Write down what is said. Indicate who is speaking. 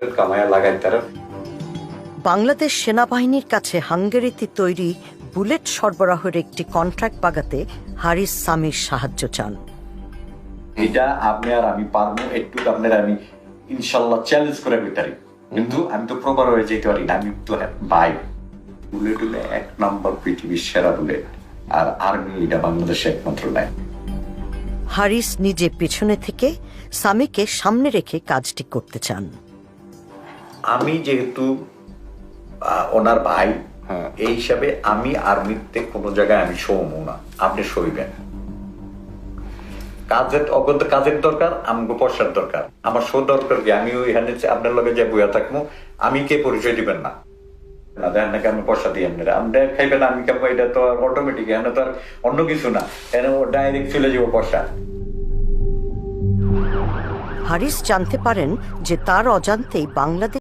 Speaker 1: কামায়া লাগাই তারা
Speaker 2: বাংলাদেশ সেনাবাহিনীর কাছে হাঙ্গেরিতে তৈরি বুলেট সরবরাহের একটি কন্ট্রাক্ট বাগাতে হারিস সামির সাহায্য চান।
Speaker 1: এটা আপনি আর আমি পারব একটু আপনার আমি ইনশাল্লাহ চ্যালেঞ্জ করে বিতারি কিন্তু আমি তো প্রবার হয়ে যেতে পারি আমি তো ভাই। বুলেট হলে এক নম্বর পৃথিবীর সেরা বুলেট আর আর্মি এটা বাংলাদেশে একমাত্র নাই।
Speaker 2: হারিস নিজে পেছনে থেকে সামিকে সামনে রেখে কাজটি করতে চান।
Speaker 1: আমি যেহেতু ওনার ভাই এই হিসাবে আমি আর্মিতে কোনো জায়গায় আমি শোমো না। আপনি সইবেন। কাজের অগত কাজের দরকার আমাকে পয়সার দরকার। আমার শো দরকার কি? আমি ওইখানে যে আপনার লগে যে বইয়া থাকব আমি কে পরিচয় দিবেন না? না দেখেন নাকি আমি পয়সা দিই আপনারা আমরা খাইবেন আমি কেমন এটা তো আর অটোমেটিক এখানে তো আর অন্য কিছু না। এখানে ডাইরেক্ট চলে যাব পয়সা।
Speaker 2: হারিস জানতে পারেন যে তার অজান্তেই বাংলাদেশ